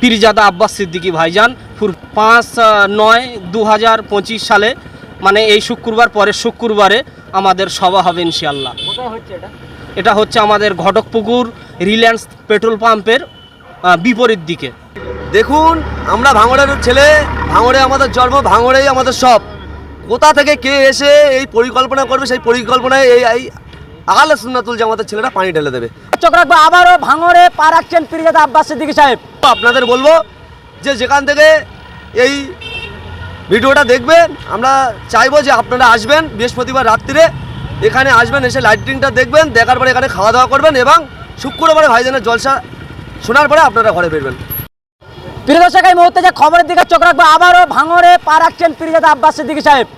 পীরজাদা আব্বাস সিদ্দিকী ভাইজান ফুর পাঁচ নয় দু হাজার পঁচিশ সালে মানে এই শুক্রবার পরের শুক্রবারে আমাদের সভা হবে ইনশাল্লাহ হচ্ছে এটা? এটা হচ্ছে আমাদের ঘটকপুকুর রিলায়েন্স পেট্রোল পাম্পের বিপরীত দিকে। দেখুন আমরা ভাঙড়ের ছেলে ভাঙড়ে আমাদের জন্ম ভাঙড়েই আমাদের সব। কোথা থেকে কে এসে এই পরিকল্পনা করবে সেই পরিকল্পনায় এই এই আহলে সুন্নাতুল জামাতের ছেলেরা পানি ঢেলে দেবে। চোখ রাখব আবারও ভাঙড়ে পা রাখছেন পীরজাদা আব্বাস সিদ্দিকী সাহেব। আপনাদের বলব যে যেখান থেকে এই ভিডিওটা দেখবেন, আমরা চাইব যে আপনারা আসবেন বৃহস্পতিবার রাত্রিরে। এখানে আসবেন, এসে লাইটিংটা দেখবেন, দেখার পরে এখানে খাওয়া দাওয়া করবেন এবং শুক্রবারে ভাইজানের জলসা শোনার পরে আপনারা ঘরে ফিরবেন। প্রিয় দর্শক, এই মুহূর্তে যে খবরের দিকে চোখ রাখব, আবারও ভাঙরে পা রাখছেন পীরজাদা আব্বাস সিদ্দিকী সাহেব।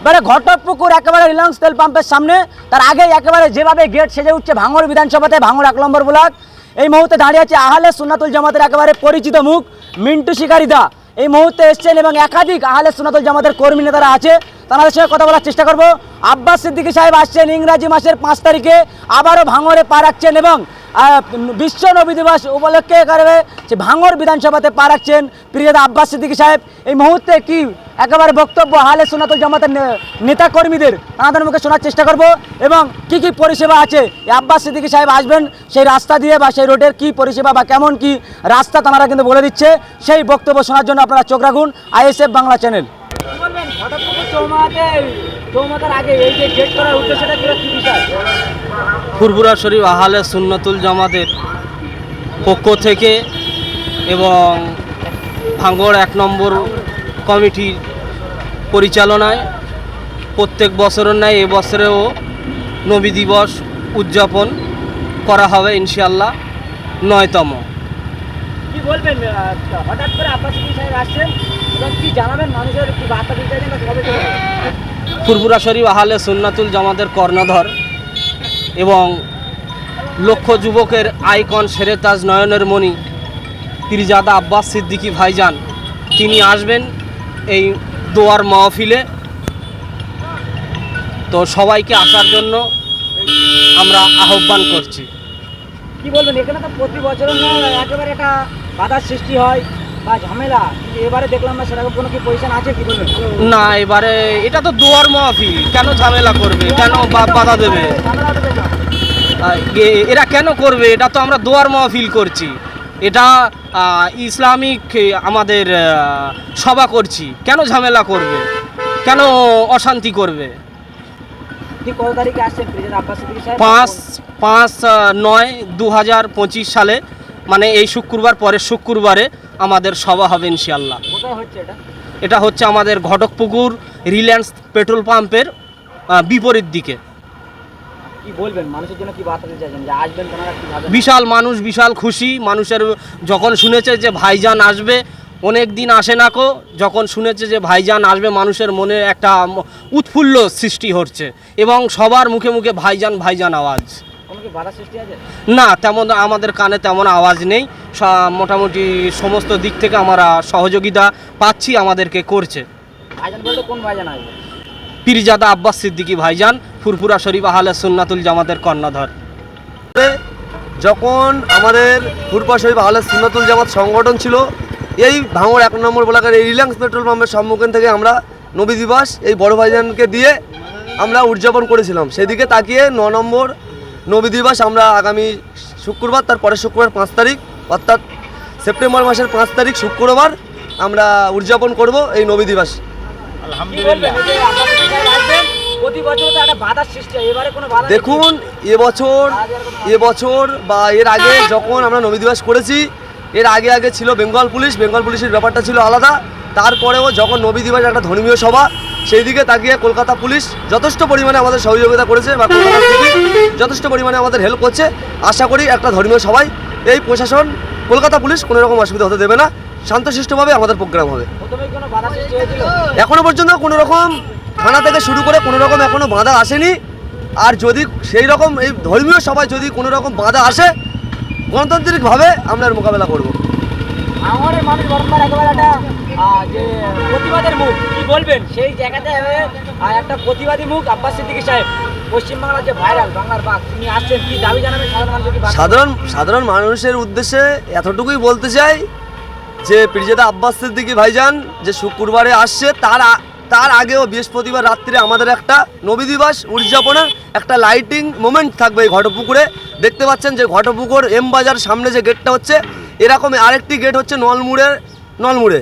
এবারে ঘটকপুকুর একেবারে রিলায়েন্স তেল পাম্পের সামনে, তার আগে একেবারে যেভাবে গেট সেজে উঠছে ভাঙর বিধানসভাতে, ভাঙড় এক নম্বর ব্লক। এই মুহূর্তে দাঁড়িয়ে আছে আহলে সুনাতুল জামাতের একেবারে পরিচিত মুখ মিন্টু শিকারিদা। এই মুহূর্তে এসছেন এবং একাধিক আহলে সুনাতুল জামাতের কর্মী নেতারা আছে। তাদের সঙ্গে কথা বলার চেষ্টা করব। আব্বাস সিদ্দিকী সাহেব আসছেন ইংরাজি মাসের পাঁচ তারিখে, আবারও ভাঙরে পা রাখছেন এবং বিশ্ব নবী দিবস উপলক্ষে একেবারে যে ভাঙর বিধানসভাতে পা রাখছেন প্রিয়দা আব্বাস সিদ্দিকী সাহেব। এই মুহূর্তে কি একেবারে বক্তব্য হালে সোনাতুল জামাতের নেতা কর্মীদের তাদের মুখে শোনার চেষ্টা করব এবং কি কি পরিষেবা আছে? আব্বাস সিদ্দিকী সাহেব আসবেন, সেই রাস্তা দিয়ে বা সেই রোডের কি পরিষেবা বা কেমন কি রাস্তা তারা কিন্তু বলে দিচ্ছে। সেই বক্তব্য শোনার জন্য আপনারা চোখ রাখুন, আইএসএফ বাংলা চ্যানেল। আগে এই যে করার উদ্দেশ্যটা কি ফুরফুরা শরীফ আহালে সুন্নতুল জামাতের পক্ষ থেকে এবং ভাঙ্গড় এক নম্বর কমিটির পরিচালনায় প্রত্যেক বছরের ন্যায় এবছরেও নবী দিবস উদযাপন করা হবে ইনশাল্লাহ নয়তম কি বলবেন হঠাৎ করে আসছেন জানাবেন মানুষের? ফুরফুরা শরীফ আহালে সুন্নাতুল জামাতের কর্ণধর এবং লক্ষ যুবকের আইকন সেরেতাজ নয়নের মণি পীরজাদা আব্বাস সিদ্দিকী ভাইজান, তিনি আসবেন এই দোয়ার মাহফিলে। তো সবাইকে আসার জন্য আমরা আহ্বান করছি। কি বলবেন? এখানে তো প্রতি বছর একেবারে একটা বাধার সৃষ্টি হয়। বা ঝামেলা? এবারে দেখলাম না সেরকম কোনো কি পজিশন আছে কি বলবেন না এবারে এটা তো দোয়ার মাহফিল কেন ঝামেলা করবে? কেন বাধা দেবে? এরা কেন করবে? এটা তো আমরা দোয়ার মাহফিল করছি। এটা ইসলামিক আমাদের সভা করছি। কেন ঝামেলা করবে? কেন অশান্তি করবে? পাঁচ পাঁচ নয় দু হাজার পঁচিশ সালে মানে এই শুক্রবার পরের শুক্রবারে আমাদের সভা হবে ইনশাল্লাহ হচ্ছে এটা? হচ্ছে আমাদের ঘটকপুকুর রিলায়েন্স পেট্রোল পাম্পের বিপরীত দিকে। বিশাল মানুষ বিশাল খুশি। মানুষের যখন শুনেছে যে ভাইজান আসবে অনেক দিন আসে না কো যখন শুনেছে যে ভাইজান আসবে মানুষের মনে একটা উৎফুল্ল সৃষ্টি হচ্ছে। এবং সবার মুখে মুখে ভাইজান ভাইজান আওয়াজ। না তেমন আমাদের কানে তেমন আওয়াজ নেই। মোটামুটি সমস্ত দিক থেকে আমরা সহযোগিতা পাচ্ছি আমাদেরকে করছে। ভাইজান বলতে কোন ভাইজান আসবে? পীরজাদা আব্বাস সিদ্দিকী ভাইজান ফুরফুরা শরীফ আহলে সুন্নাতুল জামাতের কর্ণধর। যখন আমাদের পূর্বা শরীফ আহলে সুন্নাতুল জামাত সংগঠন ছিল এই ভাঙড় এক নম্বর ব্লকের এই রিলায়েন্স পেট্রোল পাম্পের সম্মুখীন থেকে আমরা নবী দিবস এই বড় ভাইজানকে দিয়ে আমরা উদযাপন করেছিলাম। সেদিকে তাকিয়ে ন নম্বর নবী দিবস আমরা আগামী শুক্রবার তার পরের শুক্রবার পাঁচ তারিখ অর্থাৎ সেপ্টেম্বর মাসের পাঁচ তারিখ শুক্রবার আমরা উদযাপন করব এই নবী দিবস? দেখুন এবছর এবছর বা এর আগে যখন আমরা নবী দিবস করেছি এর আগে আগে ছিল বেঙ্গল পুলিশ বেঙ্গল পুলিশের ব্যাপারটা ছিল আলাদা তারপরেও যখন নবী দিবস একটা ধর্মীয় সভা সেই দিকে তাকিয়ে কলকাতা পুলিশ যথেষ্ট পরিমাণে আমাদের সহযোগিতা করেছে বা কলকাতা যথেষ্ট পরিমাণে আমাদের হেল্প করছে। আশা করি একটা ধর্মীয় সবাই এই প্রশাসন, কলকাতা পুলিশ কোনো রকম অসুবিধা হতে দেবে না। শান্তশিষ্টভাবে আমাদের প্রোগ্রাম হবে। প্রথমে কোনো বাধা সৃষ্টি হয়েছিল এখনও পর্যন্ত কোনো রকম থানা থেকে শুরু করে কোনো রকম এখনও বাধা আসেনি। আর যদি সেই রকম এই ধর্মীয় সবাই যদি কোনো রকম বাধা আসে, গণতান্ত্রিকভাবে আমরা মোকাবেলা করব। আমাদের মানুষ একেবারে একটা যে প্রতিবাদের মুখ। কি বলবেন? সেই জায়গাতে একটা প্রতিবাদী মুখ আব্বাস সিদ্দিকী সাহেব। পশ্চিমবাংলার যে ভাইরাল সাধারণ মানুষের সাধারণ মানুষের উদ্দেশ্যে এতটুকুই বলতে চাই যে, পিরজেদা আব্বাস সিদ্দিকি ভাইজান যে শুক্রবারে আসছে, তার তার আগেও বৃহস্পতিবার রাত্রে আমাদের একটা নবী দিবস উদযাপনের একটা লাইটিং মোমেন্ট থাকবে এই ঘটপুকুরে। দেখতে পাচ্ছেন যে ঘটপুকুর এম বাজার সামনে যে গেটটা হচ্ছে এরকম আরেকটি গেট হচ্ছে নলমুড়ের, নলমুড়ে।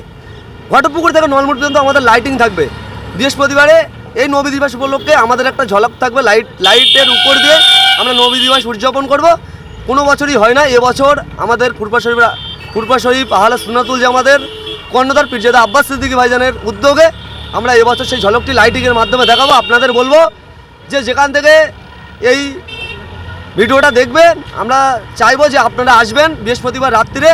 ঘটপুকুর থেকে নলমুড় পর্যন্ত আমাদের লাইটিং থাকবে। বৃহস্পতিবারে এই নবী দিবস উপলক্ষে আমাদের একটা ঝলক থাকবে লাইট লাইটের উপর দিয়ে আমরা নবী দিবস উদযাপন করব। কোনো বছরই হয় না এবছর আমাদের ফুরফা শরীফ ফুরফা শরীফ, আহলে সুনাতুল আমাদের কর্ণধার পিরজাদা আব্বাস সিদ্দিকী ভাইজানের উদ্যোগে আমরা এবছর সেই ঝলকটি লাইটিংয়ের মাধ্যমে দেখাবো। আপনাদের বলব যে যেখান থেকে এই ভিডিওটা দেখবেন আমরা চাইব যে আপনারা আসবেন বৃহস্পতিবার রাত্রিরে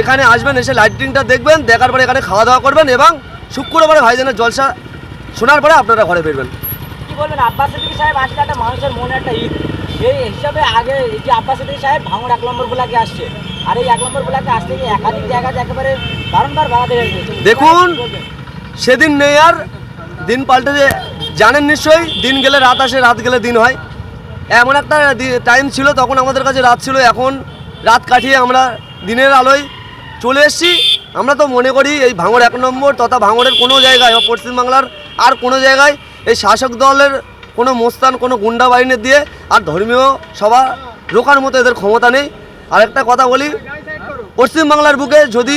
এখানে আসবেন এসে লাইটিংটা দেখবেন দেখার পরে এখানে খাওয়া দাওয়া করবেন এবং শুক্রবারে ভাইজানের জলসা শোনার পরে আপনারা ঘরে ফিরবেন। কি বলবেন আব্বাস সিদ্দিকী সাহেব আজকে একটা মানুষের মনে একটা ঈদ। এই হিসাবে আগে এই যে আব্বাস সিদ্দিকী সাহেব এক নম্বর ব্লকে আসছে। আর এই এক নম্বর ব্লকে আসতে গিয়ে একাধিক জায়গাতে একেবারে বারংবার বাধা দেওয়া দেখুন। সেদিন নেই আর দিন পাল্টে জানেন নিশ্চয়ই দিন গেলে রাত আসে রাত গেলে দিন হয়। এমন একটা টাইম ছিল, তখন আমাদের কাছে রাত ছিল, এখন রাত কাটিয়ে আমরা দিনের আলোয় চলে এসেছি। আমরা তো মনে করি এই ভাঙড় এক নম্বর তথা ভাঙড়ের কোনো জায়গায় বা পশ্চিমবাংলার আর কোনো জায়গায় এই শাসক দলের কোনো মোস্তান, কোনো গুন্ডা বাহিনী দিয়ে আর ধর্মীয় সভা রোকার মতো এদের ক্ষমতা নেই। আর একটা কথা বলি পশ্চিমবাংলার বুকে যদি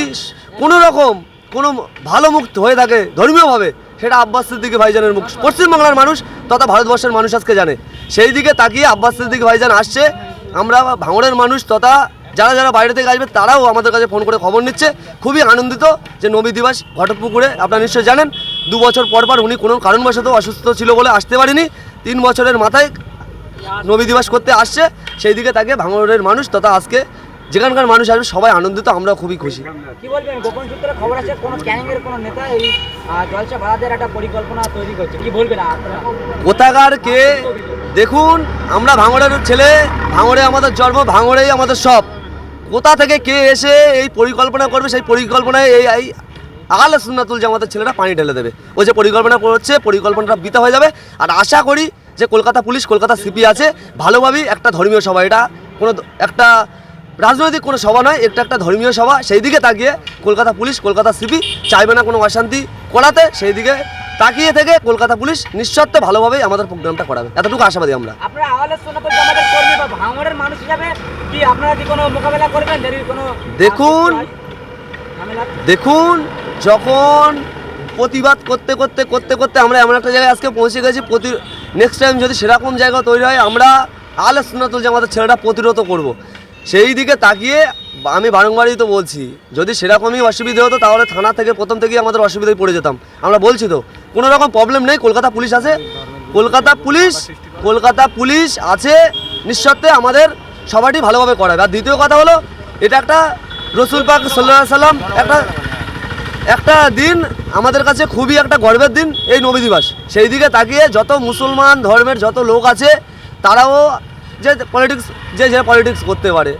কোনো রকম কোনো ভালো মুখ হয়ে থাকে ধর্মীয়ভাবে, সেটা আব্বাস সিদ্দিকী ভাইজানের মুখ। পশ্চিমবাংলার মানুষ তথা ভারতবর্ষের মানুষ আজকে জানে। সেই দিকে তাকিয়ে আব্বাস সিদ্দিকী ভাইজান আসছে। আমরা ভাঙড়ের মানুষ তথা যারা যারা বাইরে থেকে আসবে তারাও আমাদের কাছে ফোন করে খবর নিচ্ছে। খুবই আনন্দিত যে নবী দিবস ঘটকপুকুরে আপনারা নিশ্চয়ই জানেন। দু বছর পর পর উনি কোনো কারণবশত অসুস্থ ছিল বলে আসতে পারেনি। তিন বছরের মাথায় নবী দিবস করতে আসছে। সেই দিকে তাকে ভাঙড়ের মানুষ তথা আজকে যেখানকার মানুষ আসবে সবাই আনন্দিত আমরা খুবই খুশি। কি বলবেন? গোপন সূত্রে খবর আছে কোনো ক্যানিং এর কোনো নেতা এই জলসা বাধা একটা পরিকল্পনা তৈরি করছে। কি বলবেন কোথাকার কে দেখুন, আমরা ভাঙড়ের ছেলে, ভাঙড়ে আমাদের জন্ম, ভাঙড়েই আমাদের সব। কোথা থেকে কে এসে এই পরিকল্পনা করবে, সেই পরিকল্পনায় এই এই আগালে সুন্নাতুল আমাদের ছেলেরা পানি ঢেলে দেবে। ওই যে পরিকল্পনা করছে, পরিকল্পনাটা বিতা হয়ে যাবে। আর আশা করি যে কলকাতা পুলিশ, কলকাতা সিপি আছে, ভালোভাবেই একটা ধর্মীয় সভা, এটা কোনো একটা রাজনৈতিক কোনো সভা নয় এটা একটা ধর্মীয় সভা। সেই দিকে তাকিয়ে কলকাতা পুলিশ, কলকাতা সিপি চাইবে না কোনো অশান্তি করাতে, সেই দিকে তাকিয়ে থেকে কলকাতা পুলিশ নিঃস্বার্থে ভালোভাবেই আমাদের প্রোগ্রামটা করাবে এতটুকু আশাবাদী আমরা আপনারা আওয়ালের সোনাপুর জামাতের কর্মী বা ভাঙড়ের মানুষ হিসাবে কি আপনারা কি কোনো মোকাবেলা করবেন যদি কোনো দেখুন। দেখুন যখন প্রতিবাদ করতে করতে করতে করতে আমরা এমন একটা জায়গায় আজকে পৌঁছে গেছি প্রতি নেক্সট টাইম যদি সেরকম জায়গা তৈরি হয় আমরা আলে সুনাতুল যে আমাদের ছেলেটা প্রতিরোধ করব। সেই দিকে তাকিয়ে আমি বারংবারই তো বলছি, যদি সেরকমই অসুবিধে হতো তাহলে থানা থেকে প্রথম থেকেই আমাদের অসুবিধায় পড়ে যেতাম। আমরা বলছি তো, কোনো রকম প্রবলেম নেই, কলকাতা পুলিশ আছে। কলকাতা পুলিশ কলকাতা পুলিশ আছে, নিঃসত্ত্বে আমাদের সবারই ভালোভাবে করাবে। আর দ্বিতীয় কথা হলো, এটা একটা রসুল পাক সাল্লাহ সাল্লাম একটা একটা দিন আমাদের কাছে খুবই একটা গর্বের দিন এই নবী দিবস। সেই দিকে তাকিয়ে যত মুসলমান ধর্মের যত লোক আছে, তারাও যে পলিটিক্স যে যে পলিটিক্স করতে পারে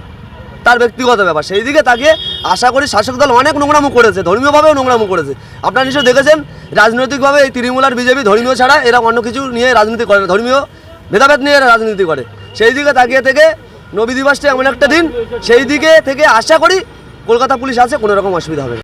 তার ব্যক্তিগত ব্যাপার। সেই দিকে তাকে আশা করি শাসক দল অনেক নোংরামো করেছে, ধর্মীয়ভাবেও নোংরামো করেছে। আপনারা নিশ্চয় দেখেছেন, রাজনৈতিকভাবে এই তৃণমূল আর বিজেপি ধর্মীয় ছাড়া এরা অন্য কিছু নিয়ে রাজনীতি করে না, ধর্মীয় ভেদাভেদ নিয়ে এরা রাজনীতি করে। সেই দিকে তাকিয়ে থেকে নবী দিবসটা এমন একটা দিন, সেই দিকে থেকে আশা করি কলকাতা পুলিশ আছে, কোনো রকম অসুবিধা হবে